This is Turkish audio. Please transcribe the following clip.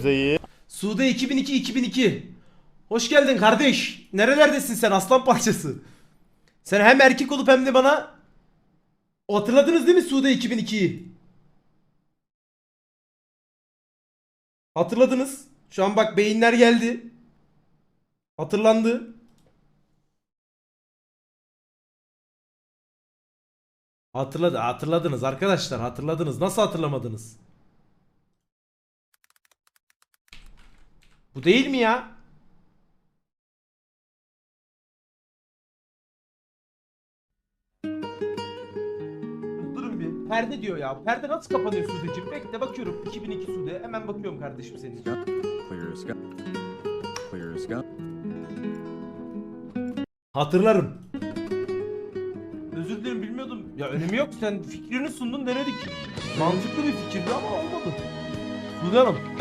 Müzeyi. Sude 2002 2002. Hoş geldin kardeş. Nerelerdesin sen aslan parçası? Sen hem erkek olup hem de bana hatırladınız değil mi Sude 2002'yi? Hatırladınız. Şu an bak beyinler geldi. Hatırlandı. Hatırladı, hatırladınız arkadaşlar, hatırladınız. Nasıl hatırlamadınız? Bu değil mi ya? Durun bir. Perde diyor ya. Perde nasıl kapanıyor Sude'cim? Bekle bakıyorum. 2002 Sude. Hemen bakıyorum kardeşim senin. Clear as sky. Clear as sky. Hatırlarım. Özür dilerim bilmiyordum. Ya önemi yok. Sen fikrini sundun denedik. Mantıklı bir fikirdi ama olmadı. Sude Hanım.